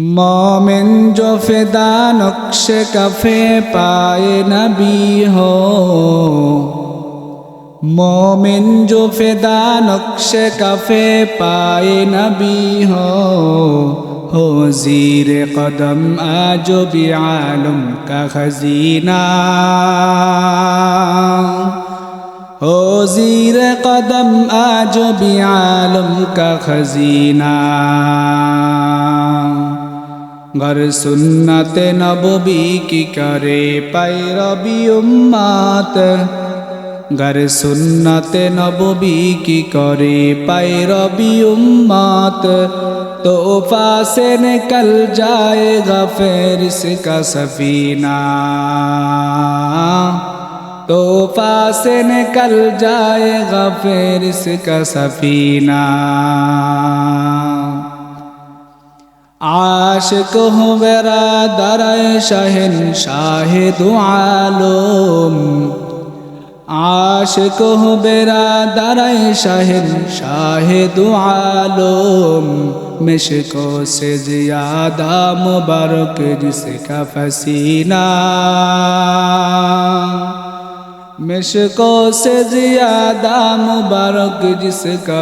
মোমেন জো ফেদা নকশে cafe পায়ে নবী হো। মোমেন জো ফেদা নকশে কাফে পায়ে নবী হো। হো জির কদম আজো বি আলম কা খজিনা। হো জির কদম আজো বি আলম का खजीना घर सुन्नत नबी की करे पैरबी उम्मात घर सुन्नत नबी की करे पैरबी उम्मात तो से निकल जाएगा फिर इसका सफीना तो से निकल जाएगा फिर इसका सफीना আশিক বেড়া দারায় শাহেন শাহেদ আলম। আশিক বেড়া দারায় শাহেন শাহেদ আলম। মিশকো সে জিয়াদা মুবারক জিসে কা ফসিনা। মিশকো সে জিয়াদা মুবারক জিসে কা